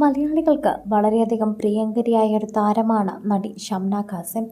മലയാളികൾക്ക് വളരെയധികം പ്രിയങ്കരിയായ ഒരു താരമാണ് നടി ഷംന ഖാസിം.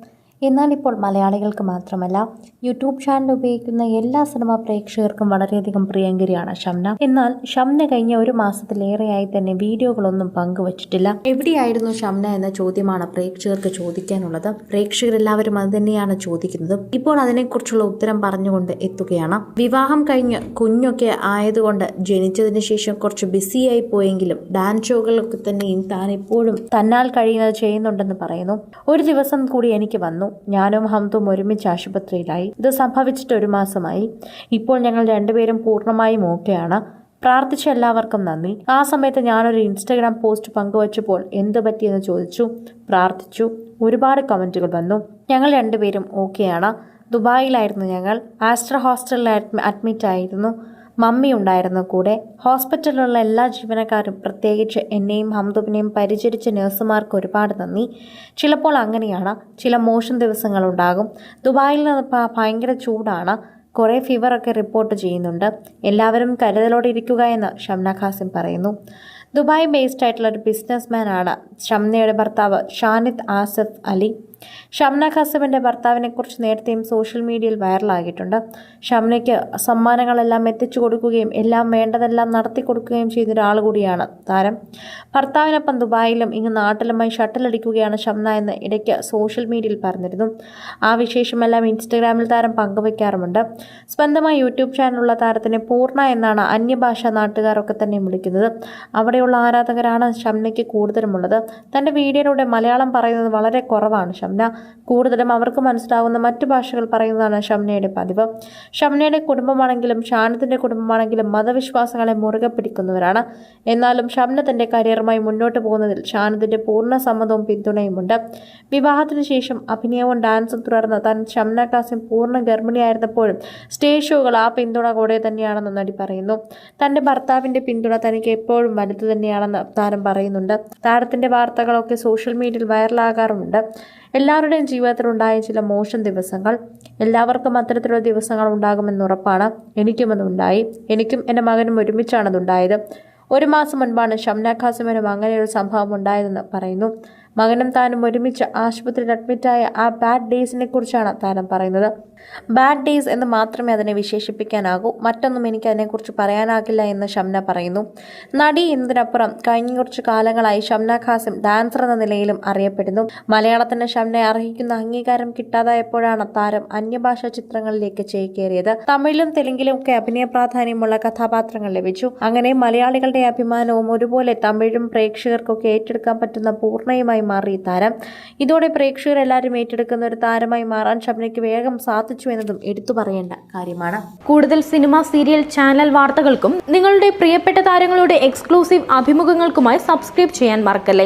എന്നാൽ ഇപ്പോൾ മലയാളികൾക്ക് മാത്രമല്ല യൂട്യൂബ് ചാനൽ ഉപയോഗിക്കുന്ന എല്ലാ സിനിമാ പ്രേക്ഷകർക്കും വളരെയധികം പ്രിയങ്കരിയാണ് ഷംന. എന്നാൽ ഷംന കഴിഞ്ഞ ഒരു മാസത്തിലേറെയായി തന്നെ വീഡിയോകളൊന്നും പങ്കുവച്ചിട്ടില്ല. എവിടെയായിരുന്നു ഷംന എന്ന ചോദ്യമാണ് പ്രേക്ഷകർക്ക് ചോദിക്കാനുള്ളത്. പ്രേക്ഷകരെല്ലാവരും അത് തന്നെയാണ് ചോദിക്കുന്നത്. ഇപ്പോൾ അതിനെക്കുറിച്ചുള്ള ഉത്തരം പറഞ്ഞുകൊണ്ട് എത്തുകയാണ്. വിവാഹം കഴിഞ്ഞ് കുഞ്ഞൊക്കെ ആയതുകൊണ്ട് ജനിച്ചതിന് ശേഷം കുറച്ച് ബിസിയായി പോയെങ്കിലും ഡാൻസ് ഷോകളൊക്കെ തന്നെയും താൻ എപ്പോഴും തന്നാൽ കഴിയുന്നത് ചെയ്യുന്നുണ്ടെന്ന് പറയുന്നു. ഒരു ദിവസം കൂടി എനിക്ക് വന്നു. ഞാനും ഹംതും ഒരുമിച്ച് ആശുപത്രിയിലായി. ഇത് സംഭവിച്ചിട്ട് ഒരു മാസമായി. ഇപ്പോൾ ഞങ്ങൾ രണ്ടുപേരും പൂർണമായും ഓക്കെയാണ്. പ്രാർത്ഥിച്ച എല്ലാവർക്കും നന്ദി. ആ സമയത്ത് ഞാനൊരു ഇൻസ്റ്റഗ്രാം പോസ്റ്റ് പങ്കുവച്ചപ്പോൾ എന്ത് പറ്റിയെന്ന് ചോദിച്ചു പ്രാർത്ഥിച്ചു. ഒരുപാട് കമന്റുകൾ വന്നു. ഞങ്ങൾ രണ്ടുപേരും ഓക്കെയാണ്. ദുബായിലായിരുന്നു ഞങ്ങൾ. ആസ്ട്ര ഹോസ്റ്റലിൽ അഡ്മിറ്റ് ആയിരുന്നു മമ്മി ഉണ്ടായിരുന്നു കൂടെ. ഹോസ്പിറ്റലിലുള്ള എല്ലാ ജീവനക്കാരും പ്രത്യേകിച്ച് എന്നെയും ഹംദുബിനെയും പരിചരിച്ച നഴ്സുമാർക്ക് ഒരുപാട് നന്ദി. ചിലപ്പോൾ അങ്ങനെയാണ് ചില മോശം ദിവസങ്ങളുണ്ടാകും. ദുബായിൽ നിന്ന് ഭയങ്കര ചൂടാണ്. കുറേ ഫീവറൊക്കെ റിപ്പോർട്ട് ചെയ്യുന്നുണ്ട്. എല്ലാവരും കരുതലോടെ ഇരിക്കുക എന്ന് ഷംന ഖാസിം പറയുന്നു. ദുബായ് ബേസ്ഡ് ആയിട്ടുള്ള ഒരു ബിസിനസ്മാൻ ആണ് ഷംനയുടെ ഭർത്താവ് ഷാനിദ് ആസിഫ് അലി. ഷംന ഖാസിമിന്റെ ഭർത്താവിനെക്കുറിച്ച് നേരത്തെയും സോഷ്യൽ മീഡിയയിൽ വൈറലാകിയിട്ടുണ്ട് ഷംനയ്ക്ക് സമ്മാനങ്ങളെല്ലാം എത്തിച്ചു കൊടുക്കുകയും എല്ലാം വേണ്ടതെല്ലാം നടത്തി കൊടുക്കുകയും ചെയ്യുന്ന ഒരാൾ കൂടിയാണ് താരം. ഭർത്താവിനൊപ്പം ദുബായിലും ഇങ്ങ് നാട്ടിലുമായി ഷട്ടിലടിക്കുകയാണ് ഷംന എന്ന് ഇടയ്ക്ക് സോഷ്യൽ മീഡിയയിൽ പറഞ്ഞിരുന്നു. ആ വിശേഷമെല്ലാം ഇൻസ്റ്റഗ്രാമിൽ താരം പങ്കുവയ്ക്കാറുമുണ്ട് സ്വന്തമായി യൂട്യൂബ് ചാനലുള്ള താരത്തിനെ പൂർണ എന്നാണ് അന്യഭാഷാ നാട്ടുകാരൊക്കെ തന്നെ വിളിക്കുന്നത്. അവിടെയുള്ള ആരാധകരാണ് ഷംനയ്ക്ക് കൂടുതലുമുള്ളത്. തന്റെ വീഡിയോയിലൂടെ മലയാളം പറയുന്നത് വളരെ കുറവാണ് ഷംന. കൂടുതലും അവർക്ക് മനസ്സിലാവുന്ന മറ്റു ഭാഷകൾ പറയുന്നതാണ് ഷംനയുടെ പതിവ്. ഷംനയുടെ കുടുംബമാണെങ്കിലും ഷാനത്തിന്റെ കുടുംബമാണെങ്കിലും മതവിശ്വാസങ്ങളെ മുറുകെ പിടിക്കുന്നവരാണ്. എന്നാലും ഷംന തന്റെ കരിയറുമായി മുന്നോട്ട് പോകുന്നതിൽ ഷാനത്തിന്റെ പൂർണ സമ്മതവും പിന്തുണയുമുണ്ട്. വിവാഹത്തിന് ശേഷം അഭിനയവും ഡാൻസും തുടർന്ന് താൻ ഷംന കാസിം പൂർണ ഗർഭിണിയായിരുന്നപ്പോഴും സ്റ്റേജ് ഷോകൾ ആ പിന്തുണ കൂടെ തന്നെയാണെന്ന് നടി പറയുന്നു. തന്റെ ഭർത്താവിന്റെ പിന്തുണ തനിക്ക് എപ്പോഴും വലുത് തന്നെയാണെന്ന് താരം പറയുന്നുണ്ട്. താരത്തിന്റെ വാർത്തകളൊക്കെ സോഷ്യൽ മീഡിയയിൽ വൈറലാകാറുമുണ്ട്. എല്ലാവരുടെയും ജീവിതത്തിലുണ്ടായ ചില മോശം ദിവസങ്ങൾ എല്ലാവർക്കും അത്തരത്തിലുള്ള ദിവസങ്ങൾ ഉണ്ടാകുമെന്ന് ഉറപ്പാണ്. എനിക്കും എന്റെ മകനും ഒരുമിച്ചാണ് അതുണ്ടായത്. ഒരു മാസം മുൻപാണ് ഷംന ഖാസിമിനും അങ്ങനെ സംഭവം ഉണ്ടായതെന്ന് പറയുന്നു. മകനും താനും ഒരുമിച്ച് ആശുപത്രിയിൽ അഡ്മിറ്റായ ആ ബാഡ് ഡേയ്സിനെ കുറിച്ചാണ് താരം പറയുന്നത്. ബാഡ് ഡേയ്സ് എന്ന് മാത്രമേ അതിനെ വിശേഷിപ്പിക്കാനാകൂ. മറ്റൊന്നും എനിക്ക് അതിനെക്കുറിച്ച് പറയാനാകില്ല എന്ന് ഷംന പറയുന്നു. നടി എന്നതിനപ്പുറം കഴിഞ്ഞ കുറച്ച് കാലങ്ങളായി ഷംന ഖാസിം ഡാൻസർ എന്ന നിലയിലും അറിയപ്പെടുന്നു. മലയാളത്തിന് ഷംനയെ അർഹിക്കുന്ന അംഗീകാരം കിട്ടാതായപ്പോഴാണ് താരം അന്യഭാഷാ ചിത്രങ്ങളിലേക്ക് ചേക്കേറിയത്. തമിഴിലും തെലുങ്കിലും ഒക്കെ അഭിനയ പ്രാധാന്യമുള്ള കഥാപാത്രങ്ങൾ ലഭിച്ചു. അങ്ങനെ മലയാളികളുടെ അഭിമാനവും ഒരുപോലെ തമിഴും പ്രേക്ഷകർക്കൊക്കെ ഏറ്റെടുക്കാൻ പറ്റുന്ന പൂർണയുമായി മാറി താരം. ഇതോടെ പ്രേക്ഷകർ എല്ലാവരും ഏറ്റെടുക്കുന്ന ഒരു താരമായി മാറാൻ ഷബ്നയ്ക്ക് വേഗം സാധിച്ചു എന്നതും എടുത്തു പറയേണ്ട കാര്യമാണ്. കൂടുതൽ സിനിമ സീരിയൽ ചാനൽ വാർത്തകൾക്കും നിങ്ങളുടെ പ്രിയപ്പെട്ട താരങ്ങളുടെ എക്സ്ക്ലൂസീവ് അഭിമുഖങ്ങൾക്കുമായി സബ്സ്ക്രൈബ് ചെയ്യാൻ മറക്കല്ലേ?